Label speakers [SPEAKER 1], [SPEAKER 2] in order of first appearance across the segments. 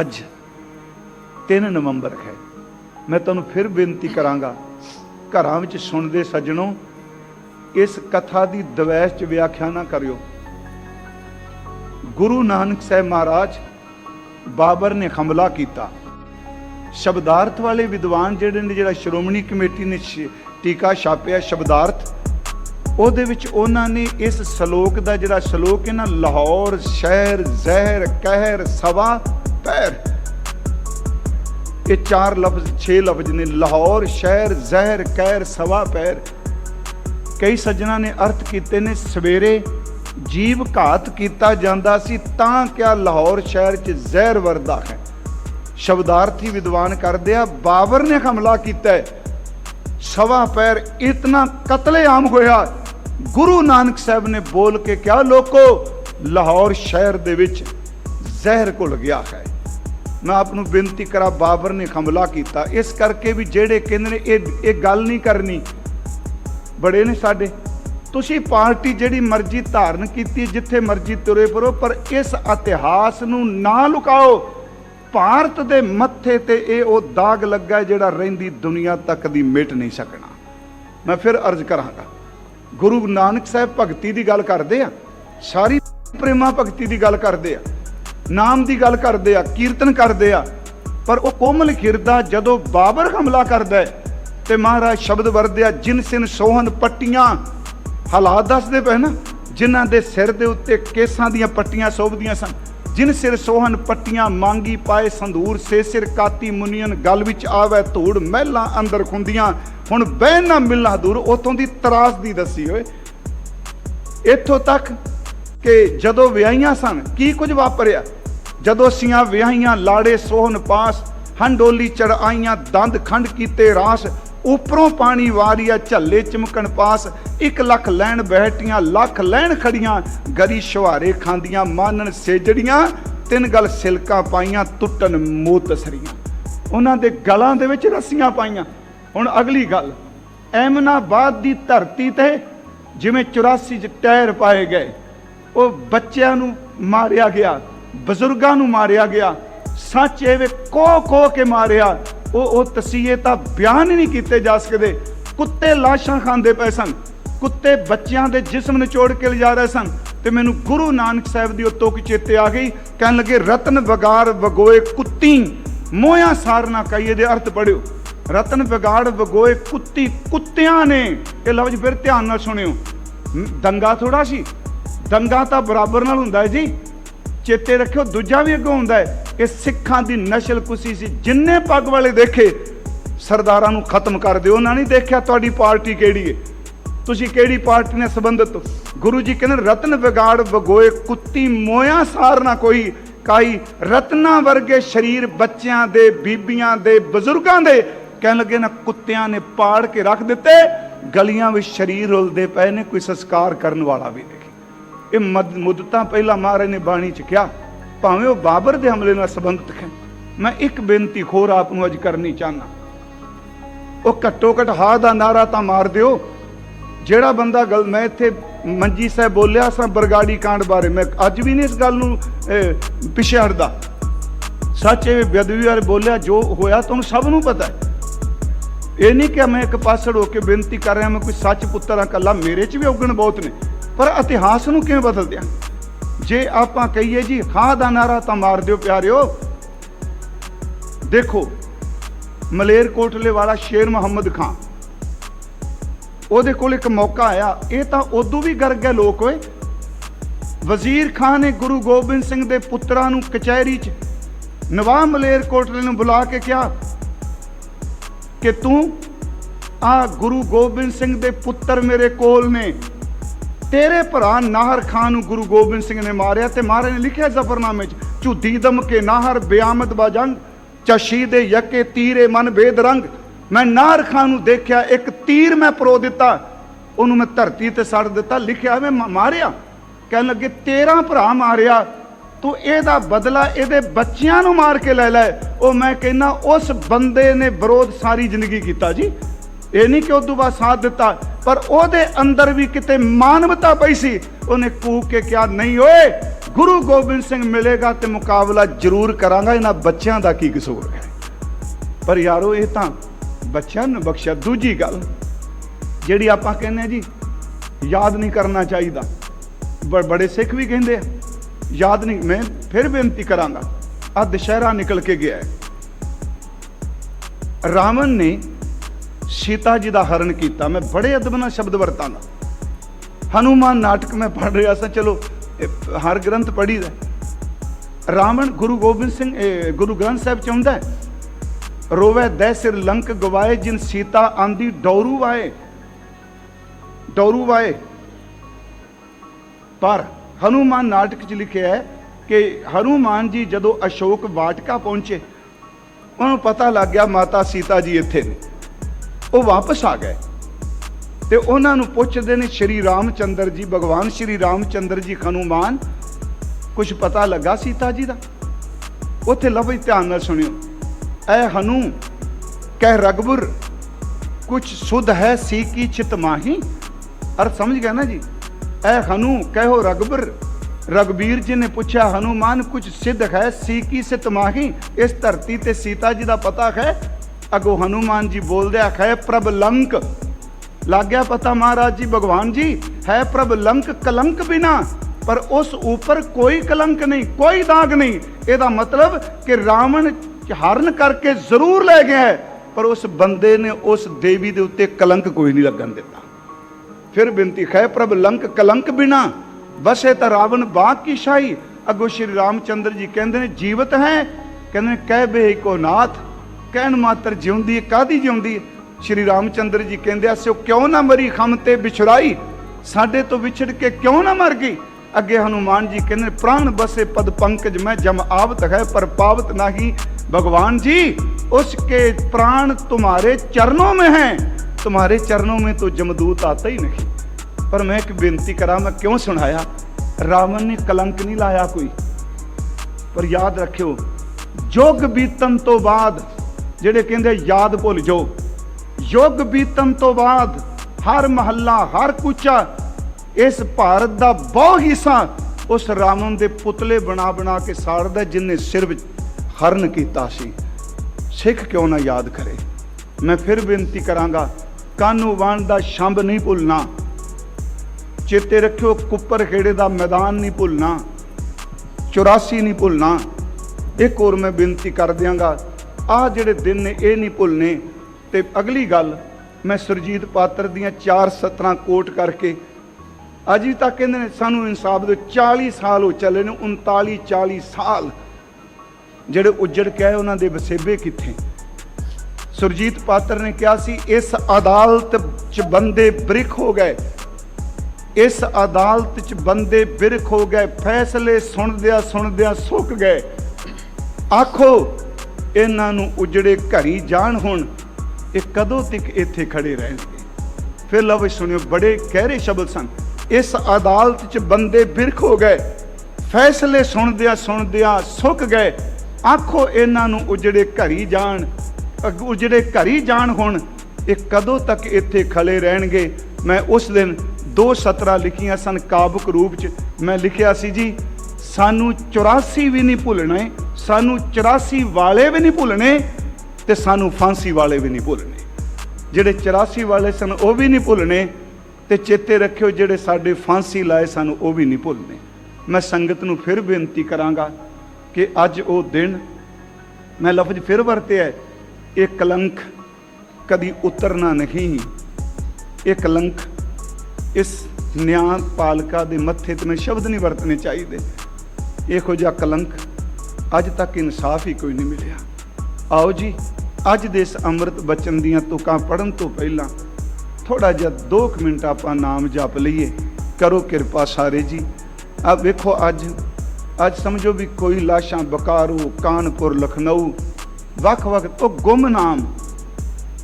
[SPEAKER 1] ਅੱਜ 3 ਨਵੰਬਰ ਹੈ। ਮੈਂ ਤੁਹਾਨੂੰ ਫਿਰ ਬੇਨਤੀ ਕਰਾਂਗਾ, ਘਰਾਂ ਵਿੱਚ ਸੁਣਦੇ ਸੱਜਣੋ, ਇਸ ਕਥਾ ਦੀ ਦਵੈਸ਼ ਚ ਵਿਆਖਿਆ ਨਾ ਕਰਿਓ। ਗੁਰੂ ਨਾਨਕ ਸਾਹਿਬ ਮਹਾਰਾਜ ਬਾਬਰ ਨੇ ਹਮਲਾ ਕੀਤਾ। ਸ਼ਬਦਾਰਥ ਵਾਲੇ ਵਿਦਵਾਨ ਜਿਹੜੇ ਨੇ, ਜਿਹੜਾ ਸ਼੍ਰੋਮਣੀ ਕਮੇਟੀ ਨੇ ਟੀਕਾ ਛਾਪਿਆ ਸ਼ਬਦਾਰਥ, ਉਹਦੇ ਵਿੱਚ ਉਹਨਾਂ ਨੇ ਇਸ ਸ਼ਲੋਕ ਦਾ ਜਿਹੜਾ ਸ਼ਲੋਕ ਹੈ ਨਾ, ਲਾਹੌਰ ਸ਼ਹਿਰ ਜ਼ਹਿਰ, ਕਹਿਰ, ਸਵਾ ਪੈਰ ਇਹ ਚਾਰ ਲਫ਼ਜ਼, ਛੇ ਲਫ਼ਜ਼ ਨੇ ਲਾਹੌਰ ਸ਼ਹਿਰ, ਜ਼ਹਿਰ, ਕਹਿਰ, ਸਵਾ ਪੈਰ। ਕਈ ਸੱਜਣਾ ਨੇ ਅਰਥ ਕੀਤੇ ਨੇ, ਸਵੇਰੇ ਜੀਵ ਘਾਤ ਕੀਤਾ ਜਾਂਦਾ ਸੀ, ਤਾਂ ਕਿਆ ਲਾਹੌਰ ਸ਼ਹਿਰ 'ਚ ਜ਼ਹਿਰ ਵਰਦਾ ਹੈ। ਸ਼ਬਦਾਰਥੀ ਵਿਦਵਾਨ ਕਰਦੇ ਆ, ਬਾਬਰ ਨੇ ਹਮਲਾ ਕੀਤਾ ਹੈ। ਸਵਾ ਪੈਰ ਇਤਨਾ ਕਤਲੇਆਮ ਹੋਇਆ, ਗੁਰੂ ਨਾਨਕ ਸਾਹਿਬ ਨੇ ਬੋਲ ਕੇ ਕਿਹਾ, ਲੋਕੋ, ਲਾਹੌਰ ਸ਼ਹਿਰ ਦੇ ਵਿੱਚ ਜ਼ਹਿਰ ਘੁਲ ਗਿਆ ਹੈ। ਮੈਂ ਆਪ ਨੂੰ ਬੇਨਤੀ ਕਰਾਂ, ਬਾਬਰ ਨੇ ਹਮਲਾ ਕੀਤਾ। ਇਸ ਕਰਕੇ ਵੀ ਜਿਹੜੇ ਕਹਿੰਦੇ ਨੇ, ਇਹ ਇਹ ਗੱਲ ਨਹੀਂ ਕਰਨੀ। ਬੜੇ ਨੇ ਸਾਡੇ। ਤੁਸੀਂ ਪਾਰਟੀ ਜਿਹੜੀ ਮਰਜ਼ੀ ਧਾਰਨ ਕੀਤੀ, ਜਿੱਥੇ ਮਰਜ਼ੀ ਤੁਰੇ ਫਿਰੋ, ਪਰ ਇਸ ਇਤਿਹਾਸ ਨੂੰ ਨਾ ਲੁਕਾਓ। ਭਾਰਤ ਦੇ ਮੱਥੇ ਤੇ ਇਹ ਉਹ ਦਾਗ ਲੱਗਾ ਜਿਹੜਾ ਰਹਿੰਦੀ ਦੁਨੀਆ ਤੱਕ ਦੀ ਮਿਟ ਨਹੀਂ ਸਕਣਾ। ਮੈਂ ਫਿਰ ਅਰਜ਼ ਕਰਾਂਗਾ, ਗੁਰੂ ਨਾਨਕ ਸਾਹਿਬ ਭਗਤੀ ਦੀ ਗੱਲ ਕਰਦੇ ਆ? ਸਾਰੀ ਪ੍ਰੇਮਾ ਭਗਤੀ ਦੀ ਗੱਲ ਕਰਦੇ ਆ? ਨਾਮ ਦੀ ਗੱਲ ਕਰਦੇ ਆ, ਕੀਰਤਨ ਕਰਦੇ ਆ, ਪਰ ਉਹ ਕੋਮਲ ਖਿਰਦਾ ਜਦੋਂ ਬਾਬਰ ਹਮਲਾ ਕਰਦਾ ਹੈ ਤੇ ਮਹਾਰਾਜ ਸ਼ਬਦ ਵਰਦਿਆ ਜਿਨ ਸਿਨ ਸੋਹਨ ਪੱਟੀਆਂ। ਹਾਲਾਤ ਦੱਸਦੇ ਪਏ ਨਾ, ਜਿਨ੍ਹਾਂ ਦੇ ਸਿਰ ਦੇ ਉੱਤੇ ਕੇਸਾਂ ਦੀਆਂ ਪੱਟੀਆਂ ਸੋਭਦੀਆਂ ਸਨ। ਜਿਨ ਸਿਰ ਸੋਹਨ ਪੱਟੀਆਂ ਮੰਗੀ ਪਾਏ ਸੰਧੂਰ, ਸੇ ਸਿਰ ਕਾਤੀ ਮੁਨੀਅਨ, ਗਲ ਵਿੱਚ ਆਵੇ ਧੂੜ, ਮਹਿਲਾਂ ਅੰਦਰ ਖੁੰਦੀਆਂ। ਹੁਣ ਬਹਿ ਨਾ ਮਿਲਣਾ ਦੂਰ ਉਤੋਂ ਦੀ ਤਰਾਸ ਦੀ ਦੱਸੀ ਓਏ ਇੱਥੋਂ ਤੱਕ ਕਿ ਜਦੋਂ ਵਿਆਹੀਆਂ ਸਨ, ਕੀ ਕੁਝ ਵਾਪਰਿਆ? ਜਦੋਂ ਸੀਆਂ ਵਿਆਹੀਆਂ ਲਾੜੇ ਸੋਹਣ ਪਾਸ, ਹੰਡੋਲੀ ਚੜਾਈਆਂ ਦੰਦ ਖੰਡ ਕੀਤੇ ਰਾਸ, ਉਪਰੋਂ ਪਾਣੀ ਵਾਰੀਆ ਝੱਲੇ ਚਮਕਣ ਪਾਸ, ਇੱਕ ਲੱਖ ਲੈਣ ਬਹਿਟੀਆਂ, ਲੱਖ ਲੈਣ ਖੜੀਆਂ, ਗਰੀ ਸ਼ਵਾਰੇ ਖਾਂਦੀਆਂ, ਮਾਨਣ ਸੇਜੜੀਆਂ, ਤਿੰਨ ਗਲ ਸਿਲਕਾਂ ਪਾਈਆਂ ਟੁੱਟਣ ਮੋਤਸਰੀਆਂ ਉਹਨਾਂ ਦੇ ਗਲਾਂ ਦੇ ਵਿੱਚ ਰੱਸੀਆਂ ਪਾਈਆਂ। ਹੁਣ ਅਗਲੀ ਗੱਲ, ਐਮਨਾਬਾਦ ਦੀ ਧਰਤੀ ਤੇ ਜਿਵੇਂ 84 ਚ ਟਾਇਰ ਪਾਏ ਗਏ, ਉਹ ਬੱਚਿਆਂ ਨੂੰ ਮਾਰਿਆ ਗਿਆ। ਬਜ਼ੁਰਗਾਂ ਨੂੰ ਮਾਰਿਆ ਗਿਆ। ਸੱਚ ਐਵੇਂ ਕੋ ਕੋ ਕੇ ਮਾਰਿਆ। ਉਹ ਉਹ ਤਸੀਹੇ ਤਾਂ ਬਿਆਨ ਹੀ ਨਹੀਂ ਕੀਤੇ ਜਾ ਸਕਦੇ। ਕੁੱਤੇ ਲਾਸ਼ਾਂ ਖਾਂਦੇ ਪਏ ਸਨ। ਕੁੱਤੇ ਬੱਚਿਆਂ ਦੇ ਜਿਸਮ ਨਿਚੋੜ ਕੇ ਲਿਜਾ ਰਹੇ ਸਨ। ਤੇ ਮੈਨੂੰ ਗੁਰੂ ਨਾਨਕ ਸਾਹਿਬ ਦੀ ਉਹ ਤੁਕ ਚੇਤੇ ਆ ਗਈ। ਕਹਿਣ ਲੱਗੇ, ਰਤਨ ਵਗਾਰ ਵਗੋਏ ਕੁੱਤੀ, ਮੋਇਆ ਸਾਰਨਾ ਕਹੀਏ ਦੇ ਅਰਥ ਪੜਿਓ। ਰਤਨ ਵਿਗਾੜ ਵਗੋਏ ਕੁੱਤੀ, ਕੁੱਤਿਆਂ ਨੇ। ਇਹ ਲਫ਼ਜ਼ ਫਿਰ ਧਿਆਨ ਨਾਲ ਸੁਣਿਓ। ਦੰਗਾ ਥੋੜਾ ਸੀ। ਦੰਗਾ ਤਾਂ ਬਰਾਬਰ ਨਾਲ ਹੁੰਦਾ ਹੈ ਜੀ। ਚੇਤੇ ਰੱਖਿਓ, ਦੂਜਾ ਵੀ ਅੱਗੋਂ ਹੁੰਦਾ ਹੈ ਕਿ ਸਿੱਖਾਂ ਦੀ ਨਸਲ ਕੁਸੀ ਸੀ, ਜਿੰਨੇ ਪੱਗ ਵਾਲੇ ਦੇਖੇ, ਸਰਦਾਰਾਂ ਨੂੰ ਖਤਮ ਕਰ ਦਿਓ। ਉਹਨਾਂ ਨਹੀਂ ਦੇਖਿਆ ਤੁਹਾਡੀ ਪਾਰਟੀ ਕਿਹੜੀ ਹੈ ਤੁਸੀਂ ਕਿਹੜੀ ਪਾਰਟੀ ਨਾਲ ਸੰਬੰਧਿਤ ਹੋ? ਗੁਰੂ ਜੀ ਕਹਿੰਦੇ ਰਤਨ ਵਿਗਾੜ ਵਗੋਏ ਕੁੱਤੀ ਮੋਇਆ ਸਾਰ ਨਾ ਕੋਈ ਕਾਈ ਰਤਨਾ ਵਰਗੇ ਸਰੀਰ ਬੱਚਿਆਂ ਦੇ, ਬੀਬੀਆਂ ਦੇ, ਬਜ਼ੁਰਗਾਂ ਦੇ। ਕਹਿਣ ਲੱਗੇ ਨਾ, ਕੁੱਤਿਆਂ ਨੇ ਪਾੜ ਕੇ ਰੱਖ ਦਿੱਤੇ। ਗਲੀਆਂ ਵਿੱਚ ਸਰੀਰ ਰੁਲਦੇ ਪਏ ਨੇ, ਕੋਈ ਸੰਸਕਾਰ ਕਰਨ ਵਾਲਾ ਵੀ ਨਹੀਂ। ਇਹ ਮਦ- ਮੁੱਦਤਾਂ ਪਹਿਲਾਂ ਮਹਾਰਾਜ ਨੇ ਬਾਣੀ ਚ ਕਿਹਾ ਭਾਵੇਂ ਉਹ ਬਾਬਰ ਦੇ ਹਮਲੇ ਨਾਲ ਸੰਬੰਧਿਤ ਹੈ। ਮੈਂ ਇੱਕ ਬੇਨਤੀ ਖੋਰ ਆਪ ਨੂੰ ਅੱਜ ਕਰਨੀ ਚਾਹਨਾ ਉਹ ਘੱਟੋ ਘੱਟ ਹਾ ਦਾ ਨਾਰਾ ਤਾਂ ਮਾਰ ਦਿਓ। ਜਿਹੜਾ ਬੰਦਾ ਗਲ ਮੈਂ ਇੱਥੇ ਮੰਜੀ ਸਾਹਿਬ ਬੋਲਿਆ ਸਾਂ ਬਰਗਾੜੀ ਕਾਂਡ ਬਾਰੇ ਮੈਂ ਅੱਜ ਵੀ ਨਹੀਂ ਇਸ ਗੱਲ ਨੂੰ ਅਹ, ਪਿੱਛੇ ਹਟਦਾ। ਸੱਚ ਇਹ ਬੇਦਵੀ ਵਾਲੇ ਬੋਲਿਆ ਜੋ ਹੋਇਆ ਤੁਹਾਨੂੰ ਸਭ ਨੂੰ ਪਤਾ ਹੈ। ਇਹ ਨਹੀਂ ਕਿ ਮੈਂ ਇੱਕ ਪਾਸੜ ਹੋ ਕੇ ਬੇਨਤੀ ਕਰ ਰਿਹਾ ਮੈਂ ਕੋਈ ਸੱਚ ਪੁੱਤਰ ਹਾਂ ਕੱਲਾ ਮੇਰੇ 'ਚ ਵੀ ਔਗਣ ਬਹੁਤ ਨੇ। ਪਰ ਇਤਿਹਾਸ ਨੂੰ ਕਿਵੇਂ ਬਦਲ ਦਿਆਂ ਜੇ ਆਪਾਂ ਕਹੀਏ ਜੀ ਹਾਂ ਦਾ ਨਾਰਾ ਤਾਂ ਮਾਰ ਦਿਓ ਪਿਆਰਿਓ। ਦੇਖੋ, ਮਲੇਰ ਕੋਟਲੇ ਵਾਲਾ ਸ਼ੇਰ ਮੁਹੰਮਦ ਖਾਨ ਉਹਦੇ ਕੋਲ ਇੱਕ ਮੌਕਾ ਆਇਆ। ਇਹ ਤਾਂ ਉਦੋਂ ਵੀ ਗਰ ਗਏ ਲੋਕ ਓਏ। ਵਜ਼ੀਰ ਖਾਨ ਨੇ ਗੁਰੂ ਗੋਬਿੰਦ ਸਿੰਘ ਦੇ ਪੁੱਤਰਾਂ ਨੂੰ ਕਚਹਿਰੀ 'ਚ ਨਵਾਬ ਮਲੇਰ ਕੋਟਲੇ ਨੂੰ ਬੁਲਾ ਕੇ ਕਿਹਾ ਕਿ ਤੂੰ ਆ ਗੁਰੂ ਗੋਬਿੰਦ ਸਿੰਘ ਦੇ ਪੁੱਤਰ ਮੇਰੇ ਕੋਲ ਨੇ। ਤੇਰੇ ਭਰਾ ਨਾਹਰ ਖਾਨ ਨੂੰ ਗੁਰੂ ਗੋਬਿੰਦ ਸਿੰਘ ਨੇ ਮਾਰਿਆ ਤੇ ਮਹਾਰਾਜ ਨੇ ਲਿਖਿਆ ਜ਼ਫਰਨਾਮੇ 'ਚ ਝੁੱਦੀ ਦਮ ਕੇ ਨਾਹਰ ਬਿਆਮਤ ਬਾਜੰਗ ਚਸ਼ੀ ਦੇ ਯਕੇ ਤੀਰੇ ਮਨ ਭੇਦ ਰੰਗ। ਮੈਂ ਨਾਹਰ ਖਾਨ ਨੂੰ ਦੇਖਿਆ, ਇੱਕ ਤੀਰ ਮੈਂ ਪਰੋ ਦਿੱਤਾ, ਉਹਨੂੰ ਮੈਂ ਧਰਤੀ ਤੇ ਸੜ ਦਿੱਤਾ, ਲਿਖਿਆ ਮੈਂ, ਮਾਰਿਆ। ਕਹਿਣ ਲੱਗੇ, ਤੇਰਾ ਭਰਾ ਮਾਰਿਆ, ਤੂੰ ਇਹਦਾ ਬਦਲਾ ਇਹਦੇ ਬੱਚਿਆਂ ਨੂੰ ਮਾਰ ਕੇ ਲੈ ਲੈ। ਉਹ ਮੈਂ ਕਹਿੰਦਾ, ਉਸ ਬੰਦੇ ਨੇ ਵਿਰੋਧ ਸਾਰੀ ਜ਼ਿੰਦਗੀ ਕੀਤਾ ਜੀ। ਇਹ ਨਹੀਂ ਕਿ ਉਦੋਂ ਬਾਅਦ ਸਾਥ ਦਿੱਤਾ, ਪਰ ਉਹਦੇ ਅੰਦਰ ਵੀ ਕਿਤੇ ਮਾਨਵਤਾ ਪਈ ਸੀ। ਉਹਨੇ ਕੂਕ ਕੇ ਕਿਹਾ, ਨਹੀਂ ਓਏ, ਗੁਰੂ ਗੋਬਿੰਦ ਸਿੰਘ ਮਿਲੇਗਾ ਤੇ ਮੁਕਾਬਲਾ ਜ਼ਰੂਰ ਕਰਾਂਗਾ, ਇਹਨਾਂ ਬੱਚਿਆਂ ਦਾ ਕੀ ਕਸੂਰ ਹੈ? ਪਰ ਯਾਰੋ, ਇਹ ਤਾਂ ਬੱਚਿਆਂ ਨੂੰ ਬਖਸ਼ਿਆ। ਦੂਜੀ ਗੱਲ, ਜਿਹੜੀ ਆਪਾਂ ਕਹਿੰਦੇ ਆ ਜੀ, ਯਾਦ ਨਹੀਂ ਕਰਨਾ ਚਾਹੀਦਾ। ਬ- ਬੜੇ ਸਿੱਖ ਵੀ ਕਹਿੰਦੇ ਆ, ਯਾਦ ਨਹੀਂ, ਮੈਂ ਫਿਰ ਬੇਨਤੀ ਕਰਾਂਗਾ ਆ ਦੁਸ਼ਹਿਰਾ ਨਿਕਲ ਕੇ ਗਿਆ ਹੈ। ਰਾਵਣ ਨੇ ਸੀਤਾ ਜੀ ਦਾ ਹਰਨ ਕੀਤਾ। ਮੈਂ ਬੜੇ ਅਦਬ ਨਾਲ ਸ਼ਬਦ ਵਰਤਾਂਗਾ। ਹਨੂਮਾਨ ਨਾਟਕ ਮੈਂ ਪੜ੍ਹ ਰਿਹਾ ਸਾਂ। ਚਲੋ ਹਰ ਗ੍ਰੰਥ ਪੜ੍ਹੀ ਦਾ ਰਾਵਣ ਗੁਰੂ ਗੋਬਿੰਦ ਸਿੰਘ ਗੁਰੂ ਗ੍ਰੰਥ ਸਾਹਿਬ ਚ ਆਉਂਦਾ ਹੈ, ਰੋਵੇ ਦੈ ਸਿਰ ਲੰਕ ਗਵਾਏ, ਜਿਨ ਸੀਤਾ ਆਂਦੀ ਡੌਰੂ ਆਏ। ਡੌਰੂ ਆਏ। ਪਰ ਹਨੂਮਾਨ ਨਾਟਕ ਚ ਲਿਖਿਆ ਹੈ ਕਿ ਹਨੂਮਾਨ ਜੀ ਜਦੋਂ ਅਸ਼ੋਕ ਵਾਟਕਾ ਪਹੁੰਚੇ, ਉਹਨੂੰ ਪਤਾ ਲੱਗ ਗਿਆ ਮਾਤਾ ਸੀਤਾ ਜੀ ਇੱਥੇ ਨੇ। ਉਹ ਵਾਪਸ ਆ ਗਏ। ਤੇ ਉਹਨਾਂ ਨੂੰ ਪੁੱਛਦੇ ਨੇ, ਸ਼੍ਰੀ ਰਾਮਚੰਦਰ ਜੀ, ਭਗਵਾਨ ਸ਼੍ਰੀ ਰਾਮਚੰਦਰ ਜੀ ਹਨੂਮਾਨ ਕੁਝ ਪਤਾ ਲੱਗਾ ਸੀਤਾ ਜੀ ਦਾ? ਉੱਥੇ ਲਫ਼ਜ਼ ਧਿਆਨ ਨਾਲ ਸੁਣਿਓ। ਐ ਹਨੂ, ਕਹਿ ਰਗਬੁਰ ਕੁਛ ਸੁਧ ਹੈ ਸੀ ਕੀ ਚਿਤ ਮਾਹੀ? ਅਰ ਸਮਝ ਗਿਆ ਨਾ ਜੀ? ਐ ਹਨੂ, ਕਹਿਓ ਰਗਬਰ ਰਗਬੀਰ ਜੀ ਨੇ ਪੁੱਛਿਆ, ਹਨੂਮਾਨ, ਕੁਛ ਸਿੱਧ ਹੈ ਸੀ ਕੀ ਸਿਤ ਮਾਹੀ? ਇਸ ਧਰਤੀ ਤੇ ਸੀਤਾ ਜੀ ਦਾ ਪਤਾ ਹੈ? ਅਗੋ ਹਨੂਮਾਨ ਜੀ ਬੋਲਦੇ ਆ ਹੈ ਪ੍ਰਭ ਲੰਕ। ਲੱਗ ਗਿਆ ਪਤਾ ਮਹਾਰਾਜ ਜੀ, ਭਗਵਾਨ ਜੀ ਹੈ ਪ੍ਰਭ ਲੰਕ, ਕਲੰਕ ਬਿਨਾ। ਪਰ ਉਸ ਉੱਪਰ ਕੋਈ ਕਲੰਕ ਨਹੀਂ, ਕੋਈ ਦਾਗ ਨਹੀਂ। ਇਹਦਾ ਮਤਲਬ ਕਿ ਰਾਵਣ ਹਰਨ ਕਰਕੇ ਜ਼ਰੂਰ ਲੈ ਗਿਆ ਪਰ ਉਸ ਬੰਦੇ ਨੇ ਉਸ ਦੇਵੀ ਦੇ ਉੱਤੇ ਕਲੰਕ ਕੋਈ ਨਹੀਂ ਲੱਗਣ ਦਿੱਤਾ। ਫਿਰ ਬੇਨਤੀ, ਖੈ ਪ੍ਰਭ ਲੰਕ, ਕਲੰਕ ਬਿਨਾ। ਵਸੇ ਤਾਂ ਰਾਵਣ ਬਾਗ ਕੀ ਸ਼ਾਹੀ ਅਗੋ ਸ਼੍ਰੀ ਰਾਮਚੰਦਰ ਜੀ ਕਹਿੰਦੇ ਨੇ, ਜੀਵਤ ਹੈ? ਕਹਿੰਦੇ ਨੇ, ਕਹਿ ਬੇ ਕੋ ਨਾਥ। ਕਹਿਣ ਮਾਤਰ ਜਿਉਂਦੀ ਹੈ ਕਾਦੀ ਜਿਉਂਦੀ ਹੈ ਸ਼੍ਰੀ ਰਾਮਚੰਦਰ ਜੀ ਕਹਿੰਦੇ ਐਸੋ ਕਿਉਂ ਨਾ ਮਰੀ ਖਮ ਤੇ ਵਿਛੜਾਈ ਸਾਡੇ ਤੋਂ ਵਿਛੜ ਕੇ ਕਿਉਂ ਨਾ ਮਰ ਗਈ ਅੱਗੇ ਹਨੂਮਾਨ ਜੀ ਕਹਿੰਦੇ ਨੇ, ਪ੍ਰਾਣ ਬਸੇ ਪਦ ਪੰਕਜ ਮੈਂ ਜਮ ਆਵਤ ਹੈ ਪਰ ਪਾਵਤ ਨਹੀਂ भगवान जी उसके प्राण तुम्हारे चरणों में हैं तुम्हारे चरणों में तो जमदूत आता ही नहीं पर मैं एक बेनती करा मैं क्यों सुनाया रावण ने कलंक नहीं लाया कोई ਪਰ ਯਾਦ ਰੱਖਿਓ ਯੁੱਗ ਬੀਤਣ ਤੋਂ ਬਾਅਦ ਜਿਹੜੇ ਕਹਿੰਦੇ ਯਾਦ ਭੁੱਲ ਜਾਓ। ਯੁੱਗ ਬੀਤਣ ਤੋਂ ਬਾਅਦ ਹਰ ਮਹੱਲਾ, ਹਰ ਕੁਚਾ ਇਸ ਭਾਰਤ ਦਾ ਬਹੁ ਹਿੱਸਾ ਉਸ ਰਾਵਣ ਦੇ ਪੁਤਲੇ ਬਣਾ ਬਣਾ ਕੇ ਸਾੜਦਾ ਜਿਨੇ ਸਿਰ ਵਿੱਚ ਹਰਨ ਕੀਤਾ ਸੀ। ਸਿੱਖ ਕਿਉਂ ਨਾ ਯਾਦ ਕਰੇ? ਮੈਂ ਫਿਰ ਬੇਨਤੀ ਕਰਾਂਗਾ, ਕਾਨੂੰ ਵਣ ਦਾ ਸ਼ੰਭ ਨਹੀਂ ਭੁੱਲਣਾ। ਚੇਤੇ ਰੱਖਿਓ, ਕੁੱਪਰ ਖੇੜੇ ਦਾ ਮੈਦਾਨ ਨਹੀਂ ਭੁੱਲਣਾ। 84 ਨਹੀਂ ਭੁੱਲਣਾ। ਇੱਕ ਹੋਰ ਮੈਂ ਬੇਨਤੀ ਕਰ ਦਿਆਂਗਾ ਆ ਜਿਹੜੇ ਦਿਨ ਨੇ, ਇਹ ਨਹੀਂ ਭੁੱਲਨੇ। ਤੇ ਅਗਲੀ ਗੱਲ, ਮੈਂ ਸੁਰਜੀਤ ਪਾਤਰ ਦੀਆਂ ਚਾਰ ਸਤਰਾਂ ਕੋਟ ਕਰਕੇ, ਅੱਜ ਵੀ ਤੱਕ ਕਹਿੰਦੇ ਨੇ, ਸਾਨੂੰ ਇਨਸਾਫ ਦੇ 40 ਸਾਲ ਹੋ ਚੱਲੇ ਨੇ 39 40 ਸਾਲ। ਜਿਹੜੇ ਉੱਜੜ ਕੇ ਉਹਨਾਂ ਦੇ ਵਸੇਬੇ ਕਿੱਥੇ? ਸੁਰਜੀਤ ਪਾਤਰ ਨੇ ਕਿਹਾ ਸੀ, ਇਸ ਅਦਾਲਤ 'ਚ ਬੰਦੇ ਬ੍ਰਿਖ ਹੋ ਗਏ। ਇਸ ਅਦਾਲਤ 'ਚ ਬੰਦੇ ਬਿਰਖ ਹੋ ਗਏ, ਫੈਸਲੇ ਸੁਣਦਿਆਂ ਸੁਣਦਿਆਂ ਸੁੱਕ ਗਏ। ਆਖੋ ਇਹਨਾਂ ਨੂੰ ਉਜੜੇ ਘਰੀ ਜਾਣ ਹੁਣ, ਇਹ ਕਦੋਂ ਤੱਕ ਇੱਥੇ ਖੜੇ ਰਹਿਣਗੇ? ਫਿਰ ਲਵ ਸੁਣਿਓ, ਬੜੇ ਗਹਿਰੇ ਸ਼ਬਦ ਸਨ। ਇਸ ਅਦਾਲਤ 'ਚ ਬੰਦੇ ਬਿਰਖ ਹੋ ਗਏ। ਫੈਸਲੇ ਸੁਣਦਿਆਂ ਸੁਣਦਿਆਂ ਸੁੱਕ ਗਏ। ਆਖੋ ਇਹਨਾਂ ਨੂੰ ਉਜੜੇ ਘਰੀ ਜਾਣ ਉਜੜੇ ਘਰੀ ਜਾਣ ਹੁਣ, ਇਹ ਕਦੋਂ ਤੱਕ ਇੱਥੇ ਖੜੇ ਰਹਿਣਗੇ? ਮੈਂ ਉਸ ਦਿਨ ਦੋ ਸਤਰਾਂ ਲਿਖੀਆਂ ਸਨ ਕਾਬੁਕ ਰੂਪ 'ਚ। ਮੈਂ ਲਿਖਿਆ ਸੀ ਜੀ, ਸਾਨੂੰ 84 ਵੀ ਨਹੀਂ ਭੁੱਲਣੇ ਸਾਨੂੰ 84 ਵਾਲੇ ਵੀ ਨਹੀਂ ਭੁੱਲਣੇ ਤੇ ਸਾਨੂੰ ਫਾਂਸੀ ਵਾਲੇ ਵੀ ਨਹੀਂ ਭੁੱਲਣੇ। ਜਿਹੜੇ 84 ਵਾਲੇ ਸਨ, ਉਹ ਵੀ ਨਹੀਂ ਭੁੱਲਣੇ ਤੇ ਚੇਤੇ ਰੱਖਿਓ, ਜਿਹੜੇ ਸਾਡੇ ਫਾਂਸੀ ਲਾਏ ਸਾਨੂੰ, ਉਹ ਵੀ ਨਹੀਂ ਭੁੱਲਣੇ। ਮੈਂ ਸੰਗਤ ਨੂੰ ਫਿਰ ਬੇਨਤੀ ਕਰਾਂਗਾ ਕਿ ਅੱਜ ਉਹ ਦਿਨ ਮੈਂ ਲਫ਼ਜ਼ ਫਿਰ ਵਰਤਿਆ ਇਹ ਕਲੰਕ ਕਦੀ ਉਤਰਨਾ ਨਹੀਂ। ਇਹ ਕਲੰਕ ਇਸ ਨਿਆਂ ਪਾਲਕਾ ਦੇ ਮੱਥੇ ਤੇ ਮੈਂ ਸ਼ਬਦ ਨਹੀਂ ਵਰਤਨੇ ਚਾਹੀਦੇ। ਇਹੋ ਜਿਹਾ ਕਲੰਕ ਅੱਜ ਤੱਕ ਇਨਸਾਫ ਹੀ ਕੋਈ ਨਹੀਂ ਮਿਲਿਆ। ਆਓ ਜੀ, ਅੱਜ ਦੇ ਇਸ ਅੰਮ੍ਰਿਤ ਬਚਨ ਦੀਆਂ ਤੁਕਾਂ ਪੜਨ ਤੋਂ ਪਹਿਲਾਂ ਥੋੜਾ ਜਿਹਾ 2 ਮਿੰਟ ਆਪਾਂ ਨਾਮ ਜਪ ਲਈਏ। ਕਰੋ ਕਿਰਪਾ ਸਾਰੇ ਜੀ। ਆ ਵੇਖੋ ਅੱਜ ਅੱਜ ਸਮਝੋ ਵੀ ਕੋਈ ਲਾਸ਼ਾਂ ਬਕਾਰੂ, ਕਾਨਪੁਰ, ਲਖਨਊ, ਵੱਖ-ਵੱਖ ਉਹ ਗੁੰਮਨਾਮ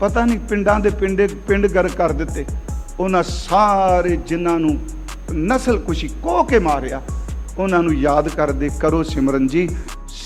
[SPEAKER 1] ਪਤਾ ਨਹੀਂ ਪਿੰਡਾਂ ਦੇ ਪਿੰਡੇ, ਪਿੰਡ ਗਰ ਕਰ ਦਿੱਤੇ। ਉਹਨਾਂ ਸਾਰੇ ਜਿਨ੍ਹਾਂ ਨੂੰ ਨਸਲ ਕੁਸ਼ੀ ਕੋ ਕੇ ਮਾਰਿਆ। ਉਹਨਾਂ ਨੂੰ ਯਾਦ ਕਰਦੇ, ਕਰੋ ਸਿਮਰਨ ਜੀ।